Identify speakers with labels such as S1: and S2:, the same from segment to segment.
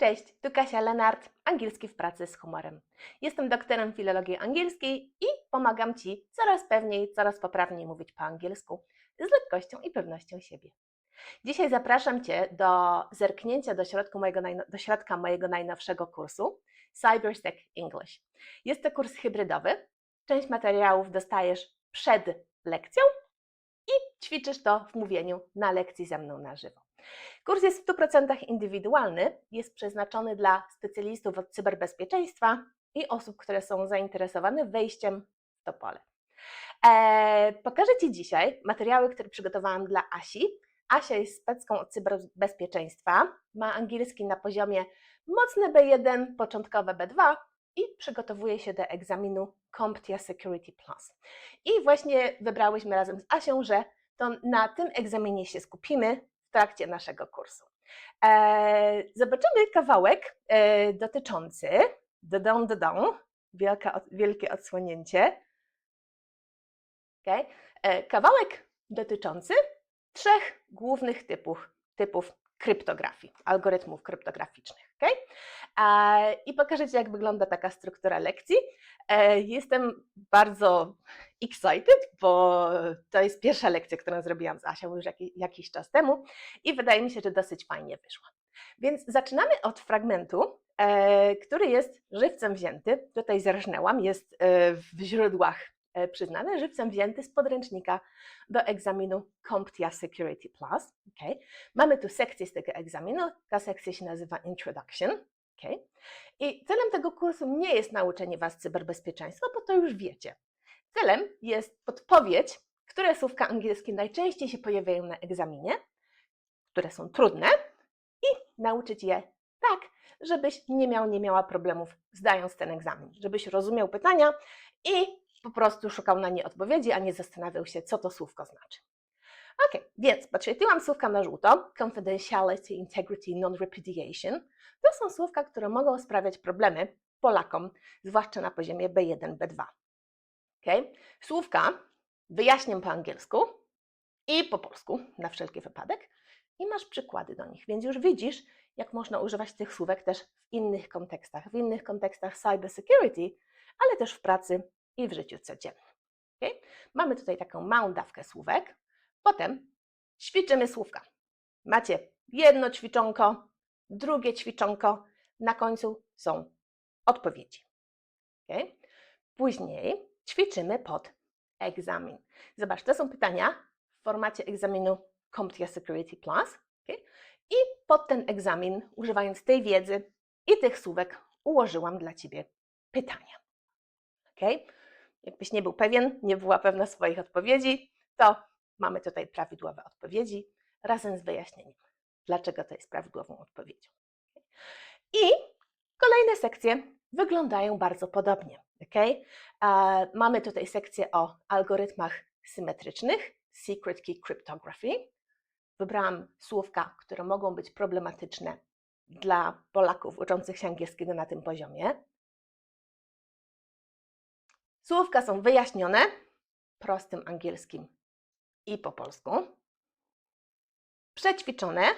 S1: Cześć, tu Kasia Lenart, angielski w pracy z humorem. Jestem doktorem filologii angielskiej i pomagam Ci coraz pewniej, coraz poprawniej mówić po angielsku z lekkością i pewnością siebie. Dzisiaj zapraszam Cię do zerknięcia do, środku mojego, do środka mojego najnowszego kursu CyberSec English. Jest to kurs hybrydowy. Część materiałów dostajesz przed lekcją i ćwiczysz to w mówieniu na lekcji ze mną na żywo. Kurs jest w 100% indywidualny, jest przeznaczony dla specjalistów od cyberbezpieczeństwa i osób, które są zainteresowane wejściem w to pole. Eee, pokażę Ci dzisiaj materiały, które przygotowałam dla Asi. Asia jest specką od cyberbezpieczeństwa, ma angielski na poziomie mocny B1, początkowe B2 i przygotowuje się do egzaminu CompTIA Security Plus. I właśnie wybrałyśmy razem z Asią, że to na tym egzaminie się skupimy w trakcie naszego kursu. E, zobaczymy kawałek e, dotyczący wielka, od- wielkie odsłonięcie. Okay. E, kawałek dotyczący trzech głównych typów, typów kryptografii, algorytmów kryptograficznych. Okay? I pokażę Ci, jak wygląda taka struktura lekcji. E, Jestem bardzo excited, bo to jest pierwsza lekcja, którą zrobiłam z Asią już jaki, jakiś czas temu i wydaje mi się, że dosyć fajnie wyszła. Więc zaczynamy od fragmentu, e, który jest żywcem wzięty. Tutaj zerżnęłam, jest e, w źródłach e, przyznany, żywcem wzięty z podręcznika do egzaminu CompTIA Security Plus. Okay. Mamy tu sekcję z tego egzaminu. Ta sekcja się nazywa Introduction. Okay. I celem tego kursu nie jest nauczenie Was cyberbezpieczeństwa, bo to już wiecie. Celem jest podpowiedź, które słówka angielskie najczęściej się pojawiają na egzaminie, które są trudne i nauczyć je tak, żebyś nie miał, nie miała problemów zdając ten egzamin, żebyś rozumiał pytania i po prostu szukał na nie odpowiedzi, a nie zastanawiał się, co to słówko znaczy. Ok, więc podświetliłam słówka na żółto. Confidentiality, integrity, non-repudiation. To są słówka, które mogą sprawiać problemy Polakom, zwłaszcza na poziomie B1, B2. Okay? Słówka wyjaśniam po angielsku i po polsku, na wszelki wypadek, i masz przykłady do nich, więc już widzisz, jak można używać tych słówek też w innych kontekstach, w innych kontekstach cybersecurity, ale też w pracy i w życiu codziennym. Okay? Mamy tutaj taką małą dawkę słówek, potem ćwiczymy słówka. Macie jedno ćwiczonko, drugie ćwiczonko, na końcu są odpowiedzi. Okay? Później ćwiczymy pod egzamin. Zobacz, to są pytania w formacie egzaminu CompTIA Security Plus. Okay? I pod ten egzamin, używając tej wiedzy i tych słówek, ułożyłam dla Ciebie pytania. Okay? Jakbyś nie był pewien, nie była pewna swoich odpowiedzi, to mamy tutaj prawidłowe odpowiedzi razem z wyjaśnieniem, dlaczego to jest prawidłową odpowiedzią. I kolejne sekcje wyglądają bardzo podobnie. Okay? E, Mamy tutaj sekcję o algorytmach symetrycznych, Secret Key Cryptography. Wybrałam słówka, które mogą być problematyczne dla Polaków uczących się angielskiego na tym poziomie. Słówka są wyjaśnione prostym angielskim i po polsku. Przećwiczone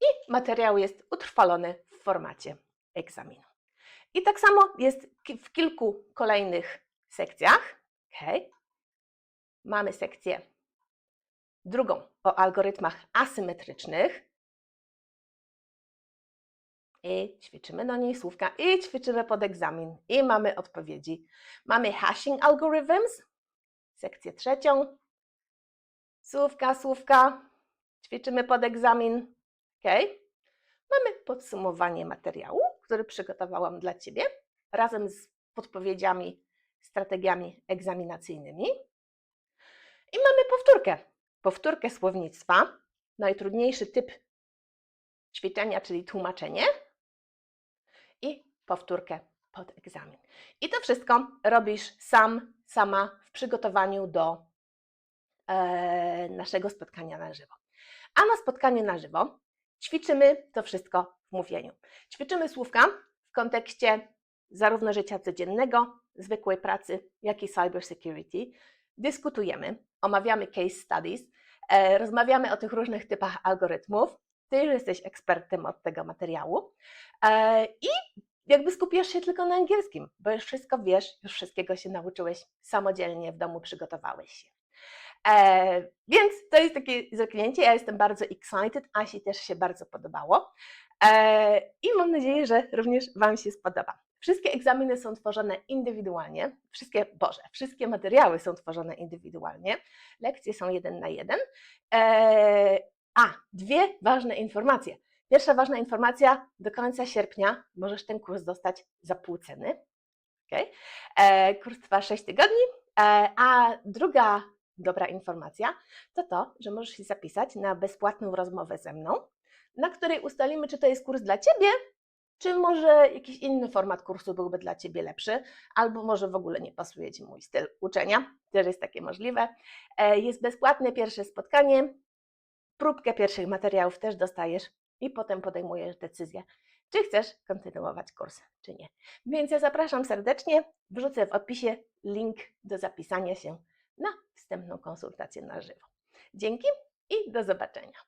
S1: i materiał jest utrwalony w formacie egzaminu. I tak samo jest w kilku kolejnych sekcjach. Okay. Mamy sekcję drugą o algorytmach asymetrycznych. I ćwiczymy do niej słówka, i ćwiczymy pod egzamin, i mamy odpowiedzi. Mamy hashing algorithms, sekcję trzecią. Słówka, słówka, ćwiczymy pod egzamin. Okay. Mamy podsumowanie materiału, który przygotowałam dla Ciebie razem z podpowiedziami, strategiami egzaminacyjnymi. I mamy powtórkę. Powtórkę słownictwa, najtrudniejszy typ ćwiczenia, czyli tłumaczenie i powtórkę pod egzamin. I to wszystko robisz sam, sama w przygotowaniu do e, naszego spotkania na żywo. A na spotkaniu na żywo ćwiczymy to wszystko w mówieniu. Ćwiczymy słówka w kontekście zarówno życia codziennego, zwykłej pracy, jak i cybersecurity. Dyskutujemy, omawiamy case studies. E, Rozmawiamy o tych różnych typach algorytmów. Ty już jesteś ekspertem od tego materiału E, i jakby skupiasz się tylko na angielskim, bo już wszystko wiesz, już wszystkiego się nauczyłeś samodzielnie w domu, przygotowałeś się. E, więc to jest takie zaklęcie. Ja jestem bardzo excited, Asi też się bardzo podobało. E, I mam nadzieję, że również Wam się spodoba. Wszystkie egzaminy są tworzone indywidualnie, wszystkie, Boże, wszystkie materiały są tworzone indywidualnie, lekcje są jeden na jeden. A, dwie ważne informacje. Pierwsza ważna informacja, do końca sierpnia możesz ten kurs dostać za pół ceny. Okay? E, kurs trwa 6 tygodni, e, a druga dobra informacja to to, że możesz się zapisać na bezpłatną rozmowę ze mną, na której ustalimy, czy to jest kurs dla Ciebie, czy może jakiś inny format kursu byłby dla Ciebie lepszy, albo może w ogóle nie pasuje Ci mój styl uczenia, też jest takie możliwe. E, Jest bezpłatne pierwsze spotkanie, próbkę pierwszych materiałów też dostajesz i potem podejmujesz decyzję, czy chcesz kontynuować kurs, czy nie. Więc ja zapraszam serdecznie, wrzucę w opisie link do zapisania się na wstępną konsultację na żywo. Dzięki i do zobaczenia.